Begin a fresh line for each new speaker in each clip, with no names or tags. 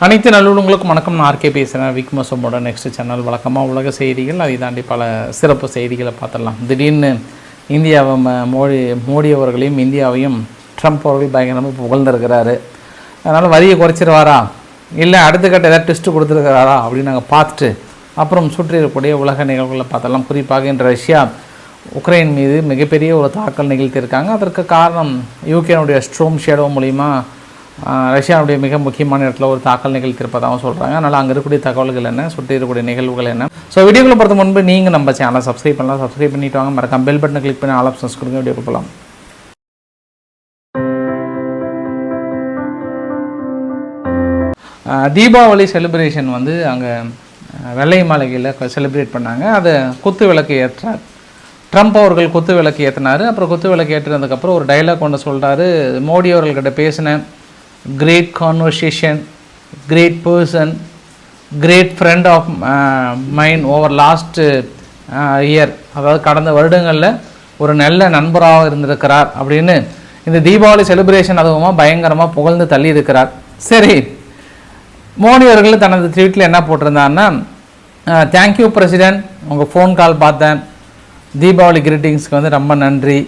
அனைத்து நல்லுணங்களுக்கும் வணக்கம். நான் ஆர்கே பேசுகிறேன் விக்மசமோட நெக்ஸ்ட் சேனல் வழக்கமாக உலக செய்திகள். அதை தாண்டி பல சிறப்பு செய்திகளை பார்த்துடலாம். திடீர்னு இந்தியாவை ம- மோடி மோடி அவர்களையும் இந்தியாவையும் ட்ரம்ப் அவர்கள் பயங்கரமாக புகழ்ந்துருக்கிறாரு. அதனால் வரியை குறைச்சிருவாரா? இல்லை அடுத்த கட்ட ஏதாவது டெஸ்ட்டு கொடுத்துருக்கிறாரா? அப்படின்னு நாங்கள் பார்த்துட்டு அப்புறம் சுற்றி இருக்கக்கூடிய உலக நிகழ்வுகளை பார்த்தலாம் குறிப்பாக இன்று ரஷ்யா உக்ரைன் மீது மிகப்பெரிய ஒரு தாக்கல் நிகழ்த்தியிருக்காங்க. அதற்கு காரணம் யூகேனுடைய ஸ்ட்ரோம் ஷேடோ மூலிமா ரஷ்யாவுடைய மிக முக்கியமான இடத்துல ஒரு தாக்கல் நிகழ்த்திருப்பதாகவும் சொல்கிறாங்க அதனால் அங்கே இருக்கக்கூடிய தகவல்கள் என்ன சுற்றி இருக்கக்கூடிய நிகழ்வுகள் என்ன. ஸோ வீடியோக்குள்ள பொறுத்த முன்பு நீங்கள் நம்ம சேனலை சப்ஸ்கிரைப் பண்ணலாம். சப்ஸ்கிரைப் பண்ணிட்டு வாங்க. மறக்காம பெல் பட்டனை கிளிக் பண்ணி ஆல் ஆப்ஷன்ஸ் கொடுங்க. வீடியோ போகலாம் தீபாவளி செலிப்ரேஷன் வந்து அங்கே வெள்ளை மாளிகையில் செலிப்ரேட் பண்ணாங்க. அதை குத்து விளக்கு ஏற்றார். ட்ரம்ப் அவர்கள் குத்து விளக்கு ஏற்றினார் அப்புறம் குத்து விளக்கு ஏற்றினதுக்கப்புறம் ஒரு டைலாக் ஒன்று சொல்கிறாரு Modi அவர்கள்கிட்ட great conversation great person great friend of mind over last year அதாவது கடந்த வருடங்களில் ஒரு நல்ல நண்பராக இருந்திருக்கிறார் அப்படின்னு இந்த தீபாவளி செலிப்ரேஷன் அதுவுமா பயங்கரமாக புகழ்ந்து தள்ளி இருக்கிறார் சரி மோடி அவர்கள் தனது ட்வீட்டில் என்ன போட்டிருந்தாருன்னா தேங்க்யூ பிரசிடென்ட் உங்கள் ஃபோன் கால் பார்த்தேன். தீபாவளி கிரீட்டிங்ஸ்க்கு வந்து ரொம்ப நன்றி.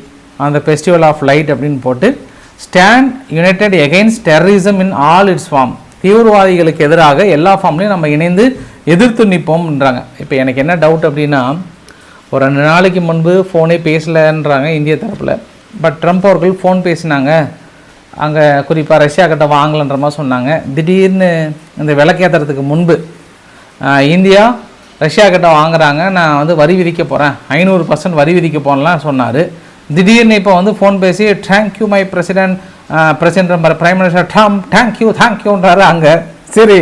அந்த ஃபெஸ்டிவல் ஆஃப் லைட் அப்படின்னு போட்டு stand united against terrorism in all its form தீவிரவாதிகளுக்கு எதிராக எல்லா ஃபார்ம்லையும் நம்ம இணைந்து எதிர்த்து நிற்போம்ன்றாங்க இப்போ எனக்கு என்ன டவுட் அப்படின்னா ஒரு ரெண்டு நாளைக்கு முன்பு ஃபோனே பேசலைன்றாங்க இந்திய தரப்பில். பட் ட்ரம்ப் அவர்கள் ஃபோன் பேசினாங்க. அங்கே குறிப்பாக ரஷ்யா கிட்ட வாங்கலன்ற மாதிரி சொன்னாங்க. திடீர்னு இந்த விளக்கேற்றுறதுக்கு முன்பு இந்தியா ரஷ்யா கிட்ட வாங்குறாங்க. நான் வந்து வரி விதிக்க போகிறேன் ஐநூறு பர்சன்ட் வரி விதிக்க போகலாம் சொன்னார். திடீர்னு இப்போ வந்து ஃபோன் பேசி thank you my president president prime minister Trump thank you தேங்க்யூன்றாரு அங்கே. சரி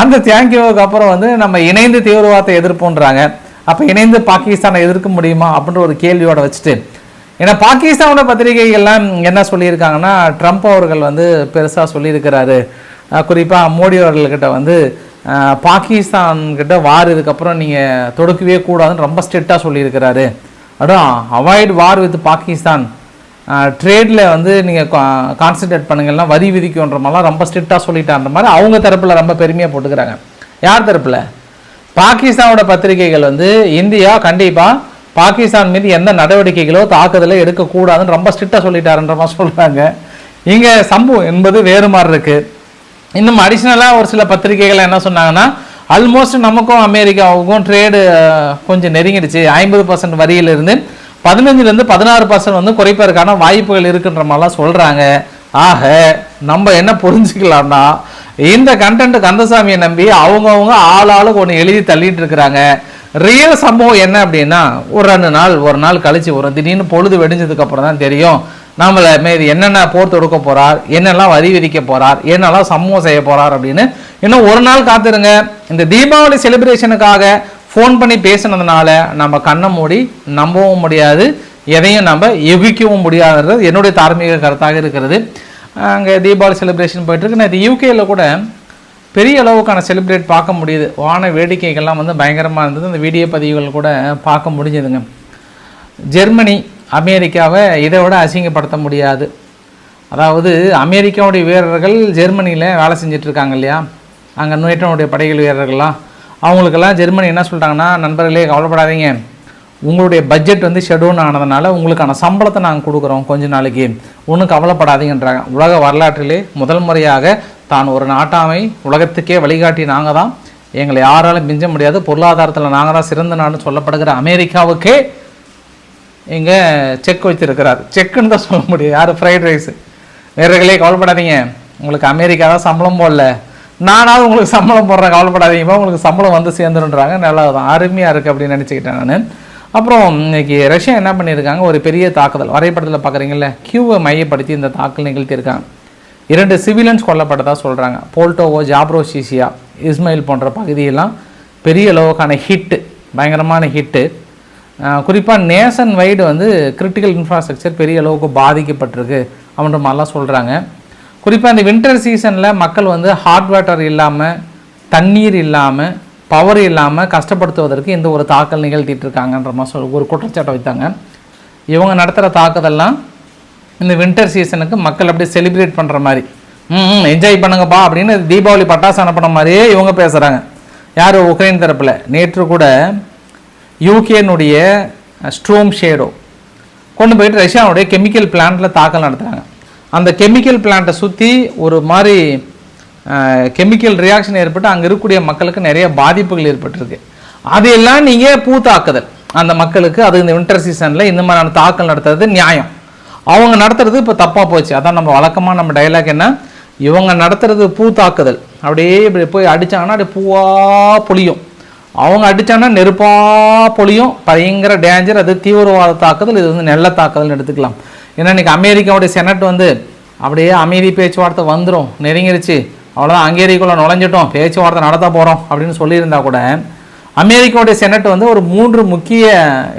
அந்த தேங்க்யூவுக்கு அப்புறம் வந்து நம்ம இணைந்து தீவிரவாதத்தை எதிர்ப்போன்றாங்க. அப்போ இணைந்து பாகிஸ்தானை எதிர்க்க முடியுமா அப்படின்ற ஒரு கேள்வியோட வச்சுட்டு. ஏன்னா பாகிஸ்தானோட பத்திரிகைகள்லாம் என்ன சொல்லியிருக்காங்கன்னா ட்ரம்ப் அவர்கள் வந்து பெருசாக சொல்லியிருக்கிறாரு. குறிப்பாக மோடி அவர்கள்கிட்ட வந்து பாகிஸ்தான்கிட்ட வார் இதுக்கப்புறம் நீங்கள் தொடுக்கவே கூடாதுன்னு ரொம்ப ஸ்ட்ரிக்டாக சொல்லியிருக்கிறாரு. அதான் அவாய்ட் வார் வித் பாகிஸ்தான் ட்ரேடில் வந்து நீங்கள் கான்சன்ட்ரேட் பண்ணுங்கன்னா வரி விதிக்குன்ற மாதிரிலாம் ரொம்ப ஸ்ட்ரிக்டாக சொல்லிட்டான்ற மாதிரி அவங்க தரப்பில் ரொம்ப பெருமையாக போட்டுக்கிறாங்க. யார் தரப்பில்? பாகிஸ்தானோட பத்திரிகைகள் வந்து இந்தியா கண்டிப்பாக பாகிஸ்தான் மீது எந்த நடவடிக்கைகளோ தாக்குதலோ எடுக்கக்கூடாதுன்னு ரொம்ப ஸ்ட்ரிக்டாக சொல்லிட்டாருன்ற மாதிரி சொல்கிறாங்க இங்கே சம்பவம் என்பது வேறு மாதிரி இருக்குது இன்னும் அடிஷ்னலாக ஒரு சில பத்திரிகைகள் என்ன சொன்னாங்கன்னா ஆல்மோஸ்ட் நமக்கும் அமெரிக்காவுக்கும் ட்ரேடு கொஞ்சம் நெருங்கிடுச்சு. ஐம்பது பர்சன்ட் வரியிலிருந்து பதினஞ்சுலேருந்து பதினாறு பர்சன்ட் வந்து குறைப்பதற்கான வாய்ப்புகள் இருக்குன்ற மாதிரிலாம் சொல்கிறாங்க ஆக நம்ம என்ன புரிஞ்சுக்கலாம்னா இந்த கண்டென்ட் கந்தசாமியை நம்பி அவங்கவுங்க ஆள் ஆளுக்கு ஒன்று எழுதி தள்ளிட்டு இருக்கிறாங்க. ரியல் சம்பவம் என்ன அப்படின்னா ஒரு ரெண்டு நாள் ஒரு நாள் கழிச்சு வரும் திடீர்னு பொழுது வெடிஞ்சதுக்கு அப்புறம் தான் தெரியும். நம்மளை மீது என்னென்ன போர் தொடுக்க போறார் என்னெல்லாம் வரி விதிக்க போறார் என்னெல்லாம் சமூகம் செய்ய போறார் அப்படின்னு இன்னும் ஒரு நாள் காத்துருங்க. இந்த தீபாவளி செலிப்ரேஷனுக்காக ஃபோன் பண்ணி பேசுனதுனால நம்ம கண்ணை மூடி நம்பவும் முடியாது எதையும் நம்ம எவிக்கவும் முடியாதுன்றது என்னுடைய தார்மீக கருத்தாக இருக்கிறது. அங்கே தீபாவளி செலிப்ரேஷன் போயிட்டு இருக்கு நான் இது யூகேல கூட பெரிய அளவுக்கான செலிப்ரேட் பார்க்க முடியுது. வான வேடிக்கைகள்லாம் வந்து பயங்கரமாக இருந்தது. அந்த வீடியோ பதிவுகள் கூட பார்க்க முடிஞ்சதுங்க. ஜெர்மனி அமெரிக்காவை இதை விட அசிங்கப்படுத்த முடியாது. அதாவது அமெரிக்காவுடைய வீரர்கள் ஜெர்மனியில் வேலை செஞ்சுட்டு இருக்காங்க இல்லையா? அங்கே நேட்டனுடைய படைகள் வீரர்கள்லாம். அவங்களுக்கெல்லாம் ஜெர்மனி என்ன சொல்கிறாங்கன்னா நண்பர்களே கவலைப்படாதீங்க. உங்களுடைய பட்ஜெட் வந்து ஷெடியூன் ஆனதுனால உங்களுக்கான சம்பளத்தை நாங்கள் கொடுக்குறோம் கொஞ்ச நாளைக்கு. ஒன்றும் கவலைப்படாதீங்கன்றாங்க. உலக வரலாற்றிலே முதல் முறையாக தான் ஒரு நாட்டாமை உலகத்துக்கே வழிகாட்டி நாங்கள் தான் எங்களை யாராலும் மிஞ்ச முடியாது. பொருளாதாரத்தில் நாங்கள் தான் சிறந்த நாடுன்னு சொல்லப்படுகிற அமெரிக்காவுக்கே இங்கே செக் வச்சுருக்கிறார் செக்குன்னு தான் சொல்ல முடியும். யார்? ஃப்ரைட் ரைஸு நேர்களே கவலைப்படாதீங்க. உங்களுக்கு அமெரிக்கா தான் சம்பளம் போடல. நானாவது உங்களுக்கு சம்பளம் போடுறேன். கவலைப்படாதீங்கப்பா உங்களுக்கு சம்பளம் வந்து சேர்ந்துருன்றாங்க. நல்லா தான் அருமையாக இருக்குது அப்படின்னு நினச்சிக்கிட்டேன் நான். அப்புறம் இன்னைக்கு ரஷ்யா என்ன பண்ணியிருக்காங்க? ஒரு பெரிய தாக்குதல். வரைபடத்தில் பார்க்குறீங்கள கியூவை மையப்படுத்தி இந்த தாக்கல் நிகழ்த்தியிருக்காங்க. இரண்டு சிவிலியன்ஸ் கொல்லப்பட்டதாக சொல்கிறாங்க போல்டோவோ ஜாப்ரோசிசியா இஸ்மைல் போன்ற பகுதியெல்லாம் பெரிய அளவுக்கான ஹிட்டு பயங்கரமான ஹிட்டு குறிப்பாக நேஷன் வைடு வந்து கிரிட்டிக்கல் இன்ஃப்ராஸ்ட்ரக்சர் பெரிய அளவுக்கு பாதிக்கப்பட்டிருக்கு அப்படின்ற மாதிரிலாம் சொல்கிறாங்க குறிப்பாக இந்த வின்டர் சீசனில் மக்கள் வந்து ஹாட் வாட்டர் இல்லாமல் தண்ணீர் இல்லாமல் பவர் இல்லாமல் கஷ்டப்படுத்துவதற்கு இந்த ஒரு தாக்கல் நிகழ்த்திட்டு இருக்காங்கன்ற மாதிரி சொல் ஒரு குற்றச்சாட்டை வைத்தாங்க. இவங்க நடத்துகிற தாக்குதெல்லாம் இந்த வின்டர் சீசனுக்கு மக்கள் அப்படியே செலிப்ரேட் பண்ணுற மாதிரி. ம் என்ஜாய் பண்ணுங்கப்பா அப்படின்னு தீபாவளி பட்டாசு அனுப்பின மாதிரியே இவங்க பேசுகிறாங்க யார்? உக்ரைன் தரப்பில். நேற்று கூட யூகேனுடைய ஸ்ட்ரோம் ஷேடோ கொண்டு போயிட்டு ரஷ்யாவுடைய கெமிக்கல் பிளான்ட்டில் தாக்கல் நடத்துகிறாங்க அந்த கெமிக்கல் பிளான்ட்டை சுற்றி ஒரு மாதிரி கெமிக்கல் ரியாக்ஷன் ஏற்பட்டு அங்கே இருக்கக்கூடிய மக்களுக்கு நிறைய பாதிப்புகள் ஏற்பட்டிருக்கு. அதையெல்லாம் நீங்கள் பூ தாக்குதல். அந்த மக்களுக்கு அது இந்த வின்டர் சீசனில் இந்த மாதிரியான தாக்கல் நடத்துறது நியாயம். அவங்க நடத்துறது இப்போ தப்பாக போச்சு. அதான் நம்ம வழக்கமாக நம்ம டைலாக் என்ன? இவங்க நடத்துறது பூ தாக்குதல். அப்படியே இப்படி போய் அடித்தாங்கன்னா அப்படியே பூவாக பொழியும் அவங்க அடிச்சாங்கன்னா நெருப்பா பொழியும். பயங்கர டேஞ்சர் அது தீவிரவாத தாக்குதல். இது வந்து நெல்ல தாக்குதல்னு எடுத்துக்கலாம். ஏன்னா இன்றைக்கி அமெரிக்காவுடைய செனட் வந்து அப்படியே அமைதி பேச்சுவார்த்தை வந்துடும் நெருங்கிருச்சு. அவ்வளோதான் அங்கேரிக்குள்ளே நுழைஞ்சிட்டோம். பேச்சுவார்த்தை நடத்த போகிறோம் அப்படின்னு சொல்லியிருந்தா கூட அமெரிக்காவுடைய செனட் வந்து ஒரு மூன்று முக்கிய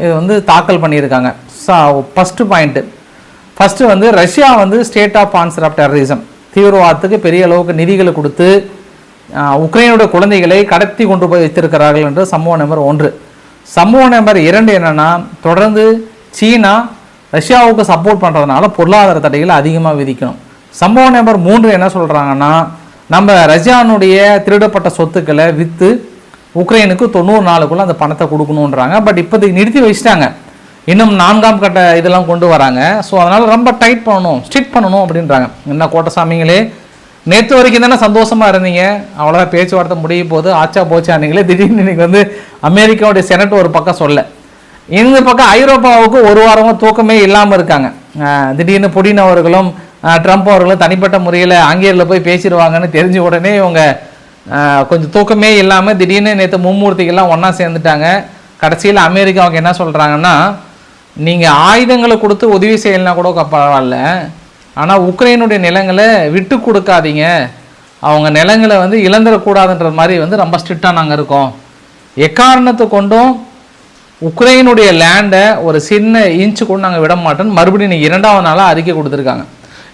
இது வந்து தாக்கல் பண்ணியிருக்காங்க. ஃபஸ்ட்டு பாயிண்ட்டு ஃபஸ்ட்டு வந்து ரஷ்யா வந்து state of answer of terrorism தீவிரவாதத்துக்கு பெரிய அளவுக்கு நிதிகளை கொடுத்து உக்ரைனுடைய குழந்தைகளை கடத்தி கொண்டு போய் வைத்திருக்கிறார்கள் என்று சம்பவம் நம்பர் ஒன்று. சம்பவம் நம்பர் இரண்டு என்னென்னா தொடர்ந்து சீனா ரஷ்யாவுக்கு சப்போர்ட் பண்ணுறதுனால பொருளாதார தடைகளை அதிகமாக விதிக்கணும். சம்பவம் நம்பர் மூன்று என்ன சொல்கிறாங்கன்னா நம்ம ரஷ்யானுடைய திருடப்பட்ட சொத்துக்களை விற்று உக்ரைனுக்கு தொண்ணூறு நாளுக்குள்ள அந்த பணத்தை கொடுக்கணுன்றாங்க பட் இப்போதைக்கு நிறுத்தி வச்சிட்டாங்க. இன்னும் நான்காம் கட்ட இதெல்லாம் கொண்டு வராங்க. ஸோ அதனால் ரொம்ப டைட் பண்ணணும் ஸ்ட்ரிக்ட் பண்ணணும் அப்படின்றாங்க. என்ன கோட்டசாமிங்களே நேற்று வரைக்கும் தானே சந்தோஷமா இருந்தீங்க? அவ்வளோதான் பேச்சுவார்த்தை முடியும் போது ஆச்சா போச்சானீங்களே திடீர்னு இன்னைக்கு வந்து அமெரிக்காவுடைய செனட் ஒரு பக்கம் சொல்ல. இந்த பக்கம் ஐரோப்பாவுக்கு ஒரு வாரமாக தூக்கமே இல்லாமல் இருக்காங்க. திடீர்னு புடின் அவர்களும் ட்ரம்ப் அவர்களும் தனிப்பட்ட முறையில் ஆங்கிலேயில் போய் பேசிடுவாங்கன்னு தெரிஞ்ச உடனே இவங்க கொஞ்சம் தூக்கமே இல்லாமல் திடீர்னு நேற்று மும்மூர்த்திகள்லாம் ஒன்றா சேர்ந்துட்டாங்க. கடைசியில் அமெரிக்காவுக்கு என்ன சொல்கிறாங்கன்னா நீங்கள் ஆயுதங்களை கொடுத்து உதவி செய்யலைன்னா கூட பரவாயில்ல. ஆனால் உக்ரைனுடைய நிலங்களை விட்டு கொடுக்காதீங்க. அவங்க நிலங்களை வந்து இழந்துடக்கூடாதுன்ற மாதிரி வந்து ரொம்ப ஸ்ட்ரிக்டாக நாங்கள் இருக்கோம். எக்காரணத்தை கொண்டும் உக்ரைனுடைய லேண்டை ஒரு சின்ன இன்ச்சு கூட நாங்கள் விட மாட்டோம்னு மறுபடியும் இன்னைக்கு இரண்டாவது நாளாக அறிக்கை கொடுத்துருக்காங்க.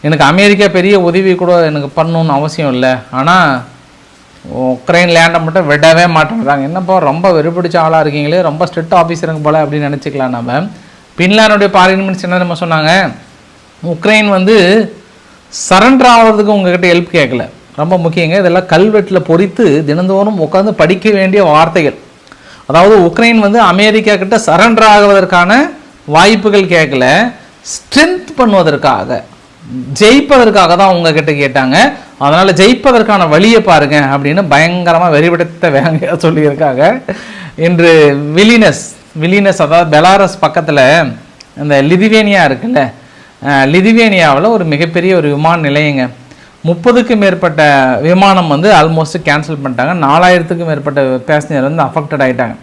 எனக்கு அமெரிக்கா பெரிய உதவி கூட எனக்கு பண்ணணும்னு அவசியம் இல்லை. ஆனால் உக்ரைன் லேண்டை மட்டும் விடவே மாட்டேன்றாங்க. என்னப்பா ரொம்ப வெறுபிடிச்ச ஆளாக இருக்கீங்களே ரொம்ப ஸ்ட்ரிக்ட் ஆஃபீஸருங்க போல் அப்படின்னு நினச்சிக்கலாம் நம்ம பின்லாண்டுடைய பார்லிமெண்ட்ஸ் என்ன நம்ம சொன்னாங்க. உக்ரைன் வந்து சரண்டர் ஆகிறதுக்கு உங்ககிட்ட ஹெல்ப் கேட்கல ரொம்ப முக்கியங்க இதெல்லாம் கல்வெட்டில் பொறித்து தினந்தோறும் உட்காந்து படிக்க வேண்டிய வார்த்தைகள். அதாவது உக்ரைன் வந்து அமெரிக்கா கிட்ட சரண்டர் ஆகுவதற்கான வாய்ப்புகள் கேட்கல ஸ்ட்ரென்த் பண்ணுவதற்காக ஜெயிப்பதற்காக தான் உங்ககிட்ட கேட்டாங்க. அதனால் ஜெயிப்பதற்கான வழியை பாருங்க அப்படின்னு பயங்கரமாக வெறிவிடத்த வேங்க சொல்லியிருக்காங்க. இன்று விலினஸ் விலினஸ் அதாவது பெலாரஸ் பக்கத்தில் இந்த லிதிவேனியா இருக்குல்ல லிதுவேனியாவில் ஒரு மிகப்பெரிய ஒரு விமான நிலையங்க. முப்பதுக்கும் மேற்பட்ட விமானம் வந்து ஆல்மோஸ்ட் கேன்சல் பண்ணிட்டாங்க. நாலாயிரத்துக்கும் மேற்பட்ட பேசஞ்சர் வந்து அஃபெக்டட் ஆயிட்டாங்க.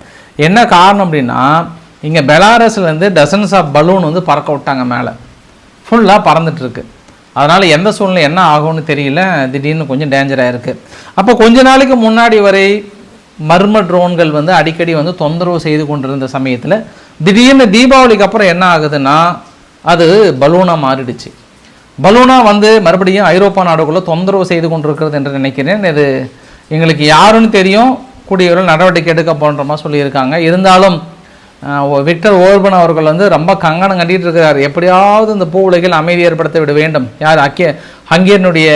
என்ன காரணம் அப்படின்னா இங்கே பெலாரஸ்லேருந்து டசன்ஸ் ஆஃப் பலூன் வந்து பறக்க விட்டாங்க மேலே. ஃபுல்லாக பறந்துட்டுருக்கு அதனால் எந்த சூழ்நிலை என்ன ஆகும்னு தெரியல. திடீர்னு கொஞ்சம் டேஞ்சராக இருக்குது அப்போ கொஞ்ச நாளைக்கு முன்னாடி வரை மர்ம ட்ரோன்கள் வந்து அடிக்கடி வந்து தொந்தரவு செய்து கொண்டிருந்த சமயத்தில் திடீர்னு தீபாவளிக்கு அப்புறம் என்ன ஆகுதுன்னா அது பலூனாக மாறிடுச்சு. பலூனாக வந்து மறுபடியும் ஐரோப்பா நாடுக்குள்ளே தொந்தரவு செய்து கொண்டிருக்கிறது என்று நினைக்கிறேன். இது எங்களுக்கு யாருன்னு தெரியும். கூடியவர்கள் நடவடிக்கை எடுக்க போன்ற மாதிரி சொல்லியிருக்காங்க. இருந்தாலும் விக்டர் ஓர்பன் அவர்கள் வந்து ரொம்ப கங்கணம் கட்டிகிட்டு இருக்கிறார். எப்படியாவது இந்த பூ உலகில் அமைதி ஏற்படுத்த விட வேண்டும். யார்? அக்கே ஹங்கேரியனுடைய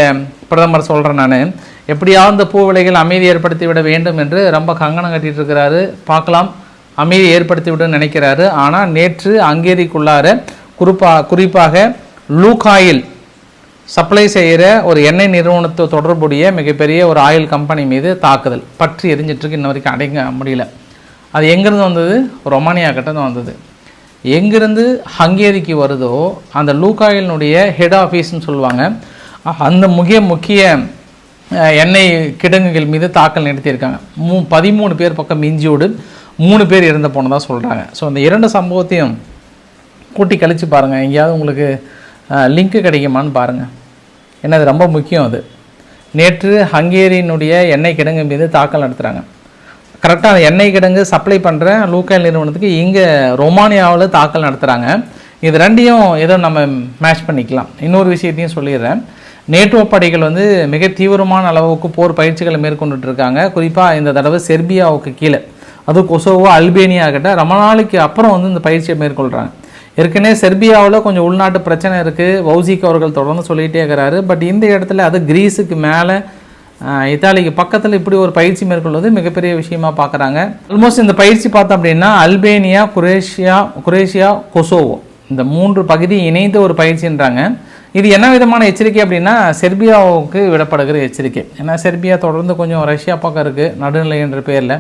பிரதமர் சொல்கிறேன் நான். எப்படியாவது இந்த பூ உலகில் அமைதி ஏற்படுத்தி விட வேண்டும் என்று ரொம்ப கங்கணம் கட்டிகிட்டு இருக்கிறாரு. பார்க்கலாம். அமைதி ஏற்படுத்தி விட நினைக்கிறாரு. ஆனால் நேற்று ஹங்கேரிக்குள்ளார குறிப்பா குறிப்பாக லூகாயில் சப்ளை செய்கிற ஒரு எண்ணெய் நிறுவனத்தை தொடர்புடைய மிகப்பெரிய ஒரு ஆயில் கம்பெனி மீது தாக்குதல். பற்றி எரிஞ்சிட்ருக்கு இன்ன வரைக்கும் அடைங்க முடியல. அது எங்கேருந்து வந்தது? ரொமானியா கிட்டேருந்து வந்தது. எங்கேருந்து ஹங்கேரிக்கு வருதோ அந்த லூகாயிலினுடைய ஹெட் ஆஃபீஸ்னு சொல்லுவாங்க அந்த முக்கிய முக்கிய எண்ணெய் கிடங்குகள் மீது தாக்கல் நடத்தியிருக்காங்க. மூ பதிமூணு பேர் பக்கம் மிஞ்சியோடு மூணு பேர் இறந்து போனதாக சொல்கிறாங்க ஸோ அந்த இரண்டு சம்பவத்தையும் கூட்டி கழிச்சு பாருங்கள் எங்கேயாவது உங்களுக்கு லிங்க்கு கிடைக்குமான்னு பாருங்கள் ஏன்னா அது ரொம்ப முக்கியம் அது. நேற்று ஹங்கேரியினுடைய எண்ணெய் கிடங்கு மீது தாக்கல் நடத்துகிறாங்க கரெக்டாக அந்த எண்ணெய் கிடங்கு சப்ளை பண்ணுற லூக்கல் நிறுவனத்துக்கு இங்கே ரொமானியாவில் தாக்கல் நடத்துகிறாங்க இது ரெண்டையும் ஏதோ நம்ம மேட்ச் பண்ணிக்கலாம். இன்னொரு விஷயத்தையும் சொல்லிடுறேன். நேட்டோ படைகள் வந்து மிக தீவிரமான அளவுக்கு போர் பயிற்சிகளை மேற்கொண்டுட்டு இருக்காங்க குறிப்பாக இந்த தடவை செர்பியாவுக்கு கீழே. அதுவும் கொசோவோ அல்பேனியா கிட்ட ரொம்ப நாளைக்கு அப்புறம் வந்து இந்த பயிற்சியை மேற்கொள்கிறாங்க ஏற்கனவே செர்பியாவில் கொஞ்சம் உள்நாட்டு பிரச்சனை இருக்குது வௌசிக் அவர்கள் தொடர்ந்து சொல்லிகிட்டே இருக்கிறாரு. பட் இந்த இடத்துல அது கிரீஸுக்கு மேலே இத்தாலிக்கு பக்கத்தில் இப்படி ஒரு பயிற்சி மேற்கொள்வது மிகப்பெரிய விஷயமா பார்க்குறாங்க ஆல்மோஸ்ட் இந்த பயிற்சி பார்த்தோம் அப்படின்னா அல்பேனியா குரேஷியா குரேஷியா கொசோவோ. இந்த மூன்று பகுதி இணைந்த ஒரு பயிற்சின்றாங்க. இது என்ன விதமான எச்சரிக்கை அப்படின்னா செர்பியாவுக்கு விடப்படுகிற எச்சரிக்கை. ஏன்னா செர்பியா தொடர்ந்து கொஞ்சம் ரஷ்யா பக்கம் இருக்குது நடுநிலை என்ற பேரில்.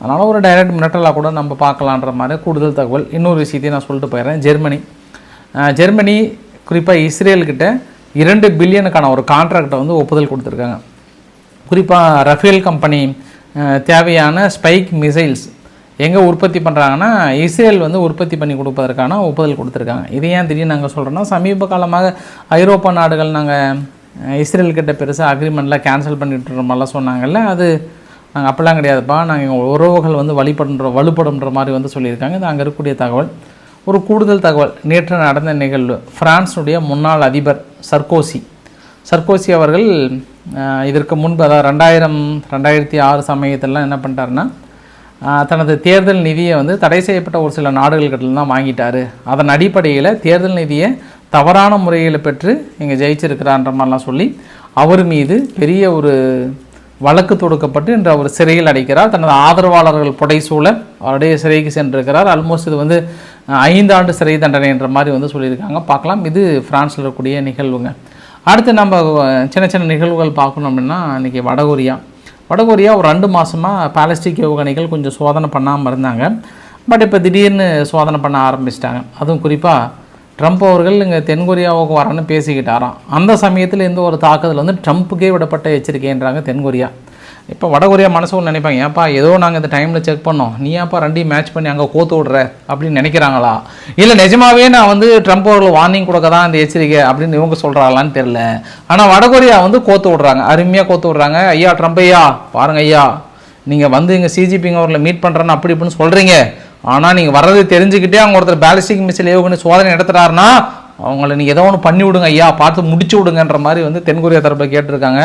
அதனால் ஒரு டைரக்ட் மிரட்டலாக கூட நம்ம பார்க்கலான்ற மாதிரி கூடுதல் தகவல். இன்னொரு விஷயத்தையும் நான் சொல்லிட்டு போயிடுறேன். ஜெர்மனி. ஜெர்மனி குறிப்பாக இஸ்ரேல்கிட்ட இரண்டு பில்லியனுக்கான ஒரு கான்ட்ராக்டை வந்து ஒப்புதல் கொடுத்துருக்காங்க. குறிப்பாக ரஃபேல் கம்பெனி தேவையான ஸ்பைக் மிசைல்ஸ் எங்கே உற்பத்தி பண்ணுறாங்கன்னா இஸ்ரேல் வந்து உற்பத்தி பண்ணி கொடுப்பதற்கான ஒப்புதல் கொடுத்துருக்காங்க. இது ஏன் திடீர்னு நாங்கள் சொல்கிறோன்னா சமீப காலமாக ஐரோப்பா நாடுகள் நாங்கள் இஸ்ரேல் கிட்ட பெருசாக அக்ரிமெண்ட்லாம் கேன்சல் பண்ணிட்டு மாதிரிலாம் சொன்னாங்கல்ல அது நாங்கள் அப்படிலாம் கிடையாதுப்பா. நாங்கள் எங்கள் உறவுகள் வந்து வழிபடுன்ற வலுப்படுன்ற மாதிரி வந்து சொல்லியிருக்காங்க. இது அங்கே இருக்கக்கூடிய தகவல். ஒரு கூடுதல் தகவல். நேற்று நடந்த நிகழ்வு. ஃப்ரான்ஸுடைய முன்னாள் அதிபர் சர்கோசி சர்கோசி அவர்கள் இதற்கு முன்பு அதாவது ரெண்டாயிரம் ரெண்டாயிரத்தி ஆறு சமயத்திலலாம் என்ன பண்ணிட்டாருன்னா தனது தேர்தல் நிதியை வந்து தடை செய்யப்பட்ட ஒரு சில நாடுகள்கிட்ட தான் வாங்கிட்டார். அதன் அடிப்படையில் தேர்தல் நிதியை தவறான முறையில் பெற்று இங்கே ஜெயிச்சிருக்கிறான்ற மாதிரிலாம் சொல்லி அவர் மீது பெரிய ஒரு வழக்கு தொடுக்கப்பட்டு இன்று அவர் சிறையில் அடைக்கிறார். தனது ஆதரவாளர்கள் புடைசூழ அவருடைய சிறைக்கு சென்றிருக்கிறார். ஆல்மோஸ்ட் இது வந்து ஐந்து ஐந்தாண்டு சிறை தண்டனை என்ற மாதிரி வந்து சொல்லியிருக்காங்க. பார்க்கலாம். இது ஃப்ரான்ஸில் இருக்கக்கூடிய நிகழ்வுங்க. அடுத்து நம்ம சின்ன சின்ன நிகழ்வுகள் பார்க்கணும் அப்படின்னா இன்றைக்கி வடகொரியா. வடகொரியா ஒரு ரெண்டு மாதமாக பாலஸ்டிக் ஏவுகணைகள் கொஞ்சம் சோதனை பண்ணாமல் இருந்தாங்க. பட் இப்போ திடீர்னு சோதனை பண்ண ஆரம்பிச்சிட்டாங்க. அதுவும் குறிப்பாக ட்ரம்ப் அவர்கள் இங்கே தென்கொரியாவுக்கு வரணும்னு பேசிக்கிட்டாராம். அந்த சமயத்தில் இந்த ஒரு தாக்குதல் வந்து ட்ரம்ப்புக்கே விடப்பட்ட எச்சரிக்கைன்றாங்க தென்கொரியா இப்போ வடகொரியா மனசு ஒன்று நினைப்பாங்க ஏன்ப்பா ஏதோ நாங்கள் இந்த டைமில் செக் பண்ணோம். நீ ஏன்ப்பா ரெண்டையும் மேட்ச் பண்ணி அங்கே கோத்து விட்ற? அப்படின்னு நினைக்கிறாங்களா? இல்லை நிஜமாவே நான் வந்து ட்ரம்ப் அவர்கள் வார்னிங் கொடுக்க தான் இந்த எச்சரிக்கை அப்படின்னு இவங்க சொல்கிறாங்களான்னு தெரில ஆனால் வடகொரியா வந்து கோத்து விட்றாங்க. அருமையாக கோத்து விட்றாங்க. ஐயா ட்ரம்ப் ஐயா பாருங்க ஐயா. நீங்கள் வந்து இங்கே சிஜிபிங் அவர்களை மீட் பண்ணுறேன்னு அப்படி இப்படின்னு சொல்கிறீங்க ஆனால் நீங்கள் வர்றது தெரிஞ்சுக்கிட்டே அவங்க ஒருத்தர் பேலிஸ்டிக் மிசைல் ஏவுகணை சோதனை நடத்துகிறாருன்னா அவங்கள நீங்கள் ஏதோ ஒன்று பண்ணி விடுங்க ஐயா. பார்த்து முடிச்சு விடுங்கன்ற மாதிரி வந்து தென்கொரியா தரப்பில் கேட்டிருக்காங்க.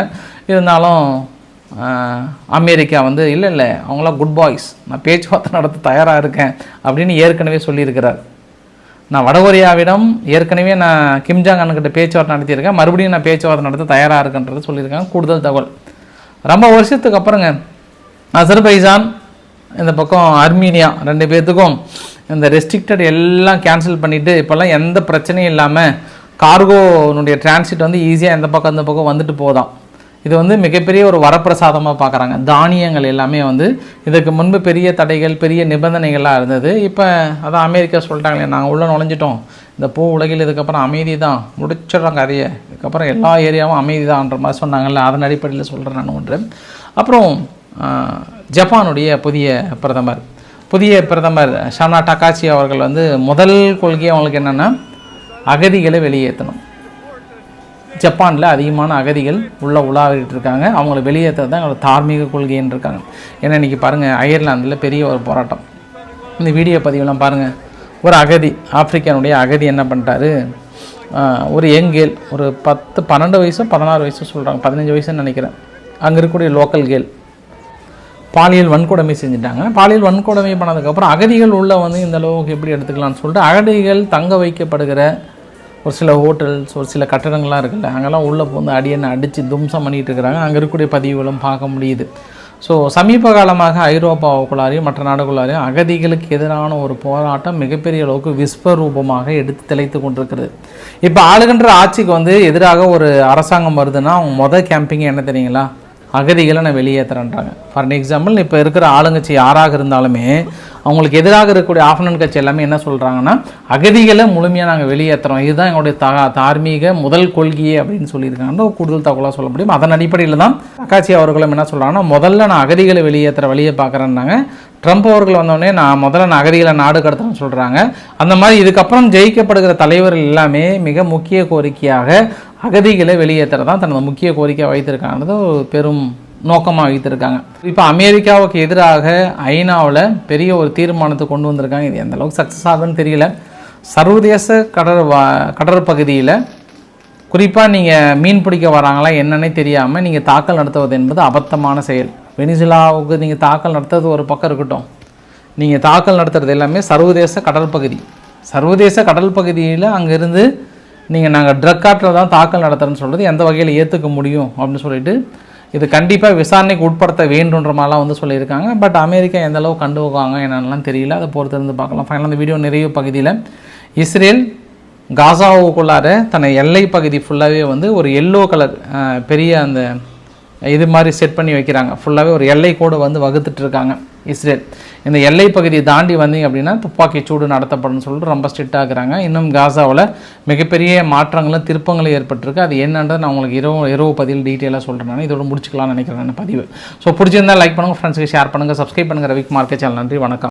இருந்தாலும் அமெரிக்கா வந்து இல்லை இல்லை அவங்களாம் குட் பாய்ஸ் நான் பேச்சுவார்த்தை நடத்த தயாராக இருக்கேன் அப்படின்னு ஏற்கனவே சொல்லியிருக்கிறார். நான் வடகொரியாவிடம் ஏற்கனவே நான் கிம்ஜாங் அண்ணன்கிட்ட பேச்சுவார்த்தை நடத்தியிருக்கேன். மறுபடியும் நான் பேச்சுவார்த்தை நடத்த தயாராக இருக்கேன்றது சொல்லியிருக்காங்க. கூடுதல் தகவல். ரொம்ப வருஷத்துக்கு அப்புறங்க அசர்பைசான் இந்த பக்கம் அர்மீனியா ரெண்டு பேர்த்துக்கும் இந்த ரெஸ்ட்ரிக்டட் எல்லாம் கேன்சல் பண்ணிவிட்டு இப்போல்லாம் எந்த பிரச்சனையும் இல்லாமல் கார்கோனுடைய டிரான்சிட் வந்து ஈஸியாக எந்த பக்கம் இந்த பக்கம் வந்துட்டு போதாம் இது வந்து மிகப்பெரிய ஒரு வரப்பிரசாதமாக பார்க்குறாங்க தானியங்கள் எல்லாமே வந்து இதுக்கு முன்பு பெரிய தடைகள் பெரிய நிபந்தனைகள்லாம் இருந்தது. இப்போ அதான் அமெரிக்கா சொல்லிட்டாங்களே நாங்கள் உள்ளே நுழைஞ்சிட்டோம். இந்த பூ உலகில் இதுக்கப்புறம் அமைதி தான் முடிச்சிடுறாங்க கதையை. இதுக்கப்புறம் எல்லா ஏரியாவும் அமைதி தான்ன்ற மாதிரி சொன்னாங்கல்ல அதன் அடிப்படையில் சொல்கிறேன் நான் ஒன்று. அப்புறம் ஜப்பானுடைய புதிய பிரதமர். புதிய பிரதமர் ஷானா டக்காச்சி அவர்கள் வந்து முதல் கொள்கை அவங்களுக்கு என்னென்னா அகதிகளை வெளியேற்றணும். ஜப்பானில் அதிகமான அகதிகள் உள்ள உலாவிட்டு இருக்காங்க. அவங்கள வெளியேற்றது தான் எங்களோட தார்மீக கொள்கைன்னு இருக்காங்க. ஏன்னா இன்றைக்கி பாருங்கள் அயர்லாந்தில் பெரிய ஒரு போராட்டம். இந்த வீடியோ பதிவெல்லாம் பாருங்கள் ஒரு அகதி ஆப்பிரிக்கானுடைய அகதி என்ன பண்ணிட்டாரு? ஒரு ஒரு யங்கேல் ஒரு பத்து பன்னெண்டு வயசும் பதினாறு வயசு சொல்கிறாங்க பதினஞ்சு வயசுன்னு நினைக்கிறேன். அங்கே இருக்கக்கூடிய லோக்கல் கேல் பாலியல் வன்கொடுமை செஞ்சுட்டாங்க. பாலியல் வன்கொடுமை பண்ணதுக்கப்புறம் அகதிகள் உள்ள வந்து இந்த அளவுக்கு எப்படி எடுத்துக்கலாம்னு சொல்லிட்டு அகதிகள் தங்க வைக்கப்படுகிற ஒரு சில ஹோட்டல்ஸ் ஒரு சில கட்டடங்கள்லாம் இருக்குல்ல அங்கெல்லாம் உள்ளே வந்து அடியனை அடித்து தும்சம் பண்ணிகிட்டு இருக்கிறாங்க. அங்கே இருக்கக்கூடிய பதிவுகளும் பார்க்க முடியுது. ஸோ சமீப காலமாக ஐரோப்பாவுக்குள்ளாரையும் மற்ற நாடுகளாரையும் அகதிகளுக்கு எதிரான ஒரு போராட்டம் மிகப்பெரிய அளவுக்கு விஸ்வரூபமாக எடுத்து திளைத்து கொண்டிருக்கிறது. இப்போ ஆளுகின்ற ஆட்சிக்கு வந்து எதிராக ஒரு அரசாங்கம் வருதுன்னா அவங்க மொதல் கேம்பிங் என்ன தெரியுங்களா? அகதிகளை நான் வெளியேற்றுறேன்றாங்க ஃபார் எக்ஸாம்பிள் இப்போ இருக்கிற ஆளுங்கட்சி யாராக இருந்தாலுமே அவங்களுக்கு எதிராக இருக்கக்கூடிய ஆஃப்னன் கட்சி எல்லாமே என்ன சொல்கிறாங்கன்னா அகதிகளை முழுமையாக நாங்கள் வெளியேற்றுறோம் இதுதான் எங்களுடைய தா தார்மீக முதல் கொள்கையே அப்படின்னு சொல்லியிருக்காங்க கூடுதல் தகவலாக சொல்ல முடியும். அதன் அடிப்படையில் தான் அக்காட்சி அவர்களும் என்ன சொல்கிறாங்கன்னா முதல்ல நான் அகதிகளை வெளியேற்றுற வழியை பார்க்குறேன்னாங்க. ட்ரம்ப் அவர்கள் வந்தோடனே நான் முதல்ல நகரிகளை அகதிகளை நாடு கடத்தணும்னு சொல்கிறாங்க அந்த மாதிரி இதுக்கப்புறம் ஜெயிக்கப்படுகிற தலைவர்கள் எல்லாமே மிக முக்கிய கோரிக்கையாக அகதிகளை வெளியேற்றுறது தான் தனது முக்கிய கோரிக்கையாக வைத்திருக்காங்கிறது ஒரு பெரும் நோக்கமாக வைத்திருக்காங்க. இப்போ அமெரிக்காவுக்கு எதிராக ஐநாவில் பெரிய ஒரு தீர்மானத்தை கொண்டு வந்திருக்காங்க. இது எந்த அளவுக்கு சக்ஸஸ் ஆகுதுன்னு தெரியல. சர்வதேச கடற் வா கடற்பகுதியில் குறிப்பாக நீங்கள் மீன் பிடிக்க வராங்களா என்னன்னே தெரியாமல் நீங்கள் தாக்கல் நடத்துவது என்பது அபத்தமான செயல். வெனிசுலாவுக்கு நீங்கள் தாக்கல் நடத்துறது ஒரு பக்கம் இருக்கட்டும். நீங்கள் தாக்கல் நடத்துறது எல்லாமே சர்வதேச கடற்பகுதி சர்வதேச கடல் பகுதியில் அங்கேருந்து நீங்கள் நாங்கள் ட்ரக் காட்டில் தான் தாக்கல் நடத்துகிறேன்னு சொல்கிறது எந்த வகையில் ஏற்றுக்க முடியும் அப்படின்னு சொல்லிட்டு இது கண்டிப்பாக விசாரணைக்கு உட்படுத்த வேண்டுன்ற மாதிரிலாம் வந்து சொல்லியிருக்காங்க. பட் அமெரிக்கா எந்த அளவு கண்டுவாங்க என்னென்னலாம் தெரியல. அதை பொறுத்து இருந்து பார்க்கலாம். ஃபைனல் அந்த வீடியோ நிறைய பகுதியில் இஸ்ரேல் காசாவுக்குள்ளார தன்னை எல்லை பகுதி ஃபுல்லாகவே வந்து ஒரு எல்லோ கலர் பெரிய அந்த இது மாதிரி செட் பண்ணி வைக்கிறாங்க. ஃபுல்லாகவே ஒரு எல்லை கோடு வந்து வகுத்துட்டு இருக்காங்க இஸ்ரேல். இந்த எல்லை பகுதியை தாண்டி வந்தீங்க அப்படின்னா துப்பாக்கி சூடு நடத்தப்படும் சொல்லிட்டு ரொம்ப ஸ்ட்ரிக்டாக இருக்கிறாங்க. இன்னும் காசாவில் மிகப்பெரிய மாற்றங்களும் திருப்பங்களும் ஏற்பட்டிருக்கு. அது என்னன்றது நான் உங்களுக்கு இரவு இரவு பதிவில் டீட்டெயிலாக சொல்கிறேன் நான். இதோட முடிச்சுக்கலாம்னு நினைக்கிறேன் பதிவு. ஸோ பிடிச்சிருந்தால் லைக் பண்ணுங்கள் ஃப்ரெண்ட்ஸுக்கு ஷேர் பண்ணுங்கள் சப்ஸ்கிரைப் பண்ணுங்கள் மார்க்கெட் சேனல் நன்றி வணக்கம்.